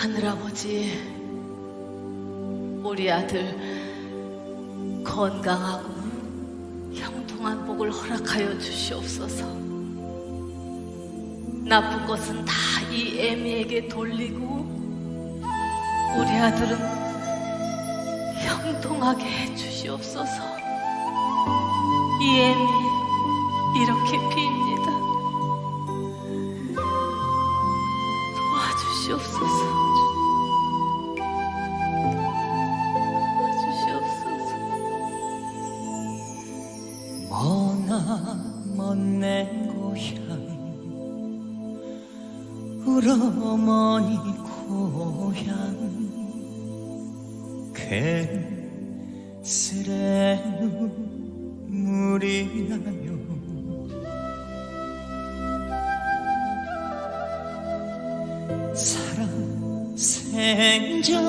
하늘아버지, 우리 아들 건강하고 형통한 복을 허락하여 주시옵소서. 나쁜 것은 다 이 애미에게 돌리고 우리 아들은 형통하게 해 주시옵소서. 이 애미 이렇게 빕니다. 도와주시옵소서. 머나먼 내 고향. 우러머니 고향. 괜스레 눈물이 나요. 사랑 생전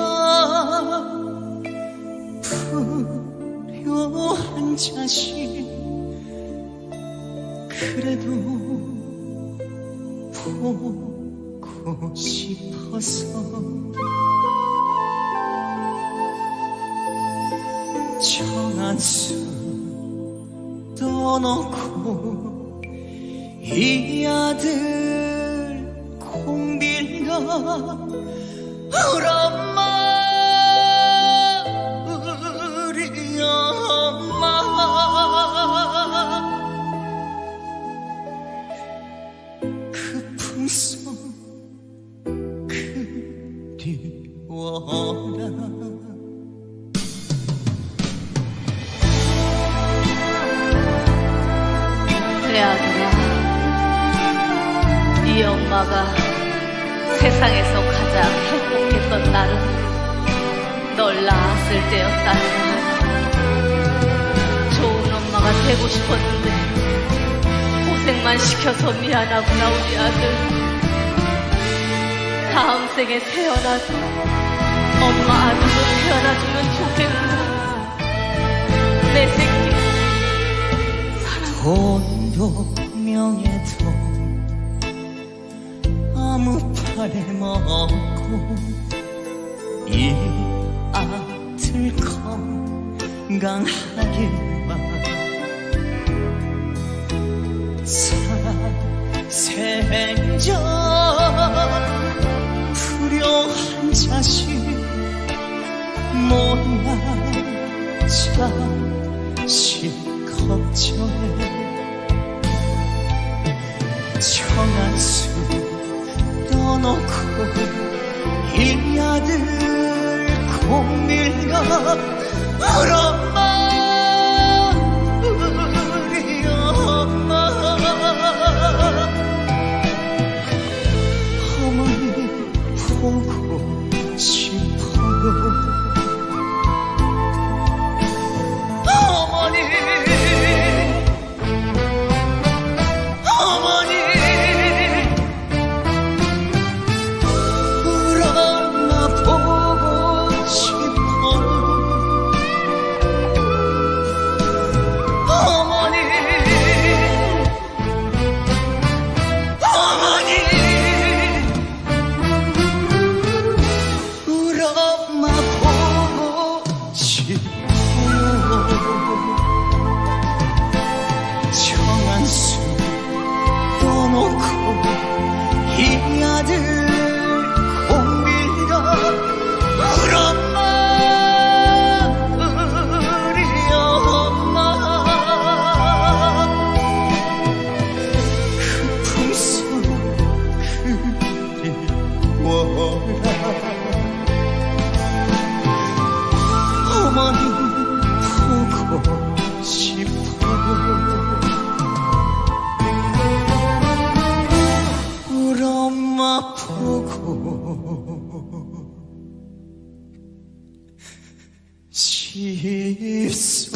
불효한 자식 그래도 보고 싶어서 정한수 떠놓고 이 아들 공빌려 우리 그리워라 그래 아들아 이 엄마가 세상에서 가장 행복했던 날은 널 낳았을 때였다 좋은 엄마가 되고 싶었는데 고생만 시켜서 미안하구나 우리 아들. 다음 생에 태어나서 명예도 아무 팔에 먹고 이 아들 건강하게만 살생전 불효한 자식 못난 자식 걱정해 청한수 떠놓고 이 아들 공밀가 우리 엄마 떠놓고 이 索。